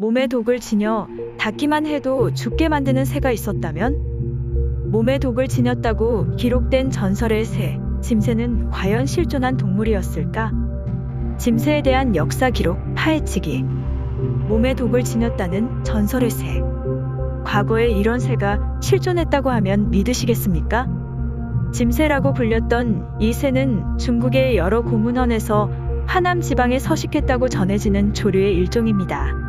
몸에 독을 지녀 닿기만 해도 죽게 만드는 새가 있었다면? 몸에 독을 지녔다고 기록된 전설의 새, 짐새는 과연 실존한 동물이었을까? 짐새에 대한 역사 기록 파헤치기. 몸에 독을 지녔다는 전설의 새. 과거에 이런 새가 실존했다고 하면 믿으시겠습니까? 짐새라고 불렸던 이 새는 중국의 여러 고문원에서 하남 지방에 서식했다고 전해지는 조류의 일종입니다.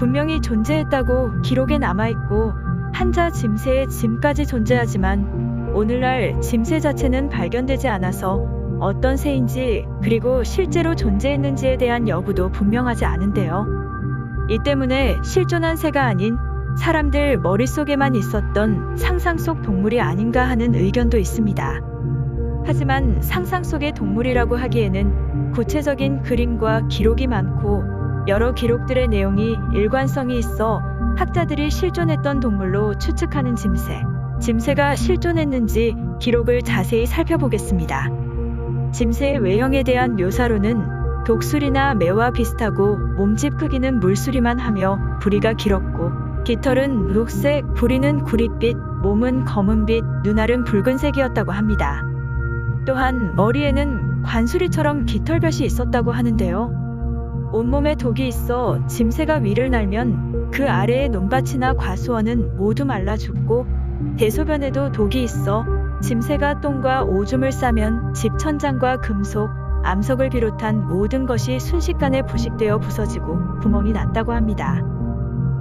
분명히 존재했다고 기록에 남아있고 한자 짐새의 짐까지 존재하지만 오늘날 짐새 자체는 발견되지 않아서 어떤 새인지 그리고 실제로 존재했는지에 대한 여부도 분명하지 않은데요. 이 때문에 실존한 새가 아닌 사람들 머릿속에만 있었던 상상 속 동물이 아닌가 하는 의견도 있습니다. 하지만 상상 속의 동물이라고 하기에는 구체적인 그림과 기록이 많고 여러 기록들의 내용이 일관성이 있어 학자들이 실존했던 동물로 추측하는 짐새. 짐새가 실존했는지 기록을 자세히 살펴보겠습니다. 짐새의 외형에 대한 묘사로는 독수리나 매와 비슷하고 몸집 크기는 물수리만 하며 부리가 길었고 깃털은 녹색, 부리는 구릿빛, 몸은 검은빛, 눈알은 붉은색이었다고 합니다. 또한 머리에는 관수리처럼 깃털볕이 있었다고 하는데요. 온몸에 독이 있어 짐새가 위를 날면 그 아래의 논밭이나 과수원은 모두 말라 죽고 대소변에도 독이 있어 짐새가 똥과 오줌을 싸면 집 천장과 금속, 암석을 비롯한 모든 것이 순식간에 부식되어 부서지고 구멍이 났다고 합니다.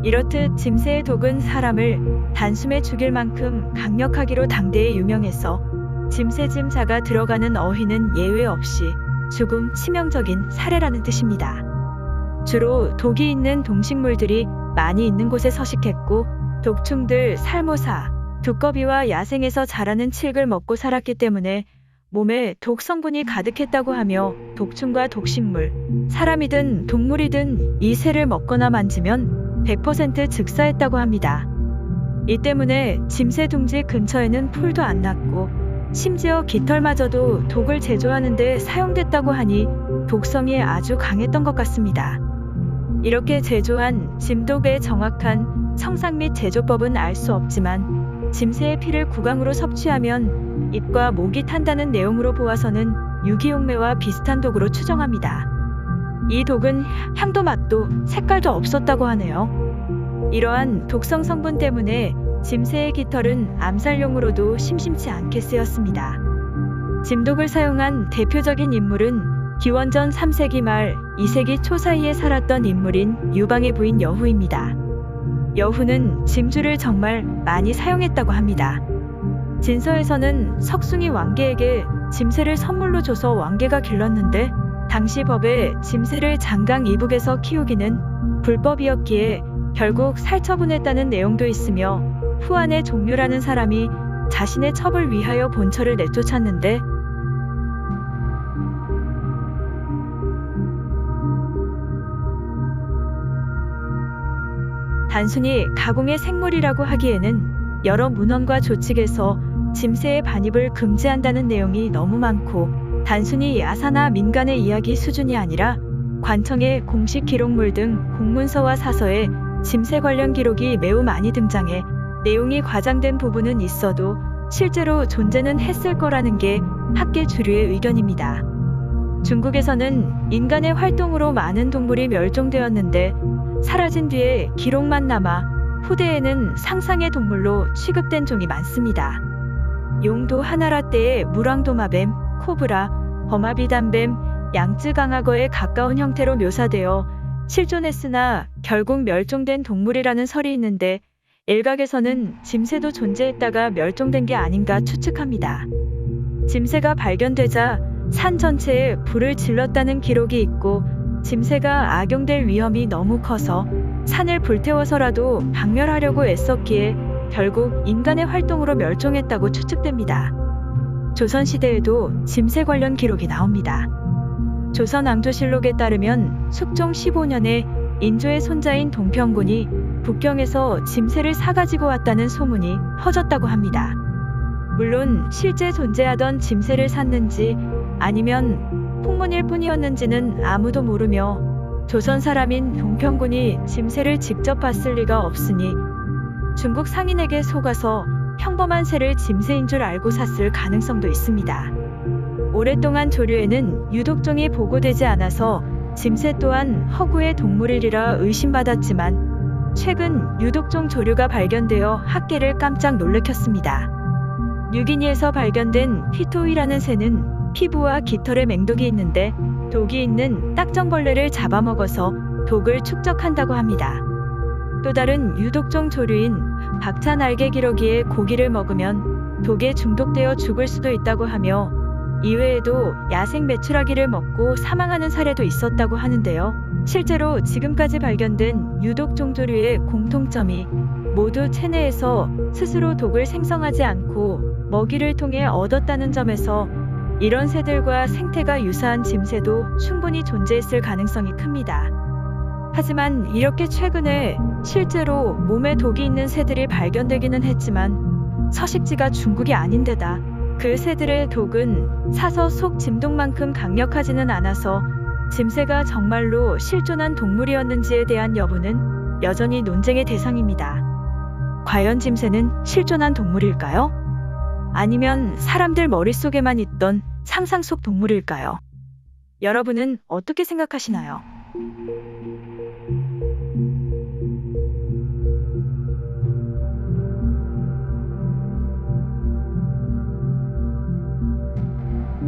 이렇듯 짐새의 독은 사람을 단숨에 죽일 만큼 강력하기로 당대에 유명해서 짐새짐자가 들어가는 어휘는 예외 없이 죽음 치명적인 사례라는 뜻입니다. 주로 독이 있는 동식물들이 많이 있는 곳에 서식했고 독충들, 살모사, 두꺼비와 야생에서 자라는 칡을 먹고 살았기 때문에 몸에 독 성분이 가득했다고 하며 독충과 독식물, 사람이든 동물이든 이 새를 먹거나 만지면 100% 즉사했다고 합니다. 이 때문에 짐새 둥지 근처에는 풀도 안 났고 심지어 깃털마저도 독을 제조하는데 사용됐다고 하니 독성이 아주 강했던 것 같습니다. 이렇게 제조한 짐독의 정확한 청상 및 제조법은 알 수 없지만 짐새의 피를 구강으로 섭취하면 입과 목이 탄다는 내용으로 보아서는 유기용매와 비슷한 독으로 추정합니다. 이 독은 향도 맛도 색깔도 없었다고 하네요. 이러한 독성 성분 때문에 짐새의 깃털은 암살용으로도 심심치 않게 쓰였습니다. 짐독을 사용한 대표적인 인물은 기원전 3세기 말 2세기 초 사이에 살았던 인물인 유방의 부인 여후입니다. 여후는 짐주를 정말 많이 사용했다고 합니다. 진서에서는 석숭이 왕계에게 짐새를 선물로 줘서 왕계가 길렀는데 당시 법에 짐새를 장강 이북에서 키우기는 불법이었기에 결국 살처분했다는 내용도 있으며 후안의 종류라는 사람이 자신의 첩을 위하여 본처를 내쫓았는데 단순히 가공의 생물이라고 하기에는 여러 문헌과 조칙에서 짐새의 반입을 금지한다는 내용이 너무 많고 단순히 야사나 민간의 이야기 수준이 아니라 관청의 공식 기록물 등 공문서와 사서에 짐새 관련 기록이 매우 많이 등장해 내용이 과장된 부분은 있어도 실제로 존재는 했을 거라는 게 학계 주류의 의견입니다. 중국에서는 인간의 활동으로 많은 동물이 멸종되었는데 사라진 뒤에 기록만 남아 후대에는 상상의 동물로 취급된 종이 많습니다. 용도 하나라 때의 무랑도마뱀, 코브라, 버마비단뱀, 양쯔강악어에 가까운 형태로 묘사되어 실존했으나 결국 멸종된 동물이라는 설이 있는데 일각에서는 짐새도 존재했다가 멸종된 게 아닌가 추측합니다. 짐새가 발견되자 산 전체에 불을 질렀다는 기록이 있고 짐새가 악용될 위험이 너무 커서 산을 불태워서라도 박멸하려고 애썼기에 결국 인간의 활동으로 멸종했다고 추측됩니다. 조선시대에도 짐새 관련 기록이 나옵니다. 조선왕조실록에 따르면 숙종 15년에 인조의 손자인 동평군이 북경에서 짐새를 사가지고 왔다는 소문이 퍼졌다고 합니다. 물론 실제 존재하던 짐새를 샀는지 아니면 풍문일 뿐이었는지는 아무도 모르며 조선 사람인 동평군이 짐새를 직접 봤을 리가 없으니 중국 상인에게 속아서 평범한 새를 짐새인 줄 알고 샀을 가능성도 있습니다. 오랫동안 조류에는 유독종이 보고되지 않아서 짐새 또한 허구의 동물이라 의심받았지만 최근 유독종 조류가 발견되어 학계를 깜짝 놀래켰습니다. 뉴기니에서 발견된 피토이라는 새는 피부와 깃털에 맹독이 있는데 독이 있는 딱정벌레를 잡아먹어서 독을 축적한다고 합니다. 또 다른 유독종 조류인 박차 날개 기러기의 고기를 먹으면 독에 중독되어 죽을 수도 있다고 하며 이외에도 야생 메추라기를 먹고 사망하는 사례도 있었다고 하는데요. 실제로 지금까지 발견된 유독종 조류의 공통점이 모두 체내에서 스스로 독을 생성하지 않고 먹이를 통해 얻었다는 점에서 이런 새들과 생태가 유사한 짐새도 충분히 존재했을 가능성이 큽니다. 하지만 이렇게 최근에 실제로 몸에 독이 있는 새들이 발견되기는 했지만 서식지가 중국이 아닌데다 그 새들의 독은 사서 속 짐독만큼 강력하지는 않아서 짐새가 정말로 실존한 동물이었는지에 대한 여부는 여전히 논쟁의 대상입니다. 과연 짐새는 실존한 동물일까요? 아니면 사람들 머릿속에만 있던 상상 속 동물일까요? 여러분은 어떻게 생각하시나요?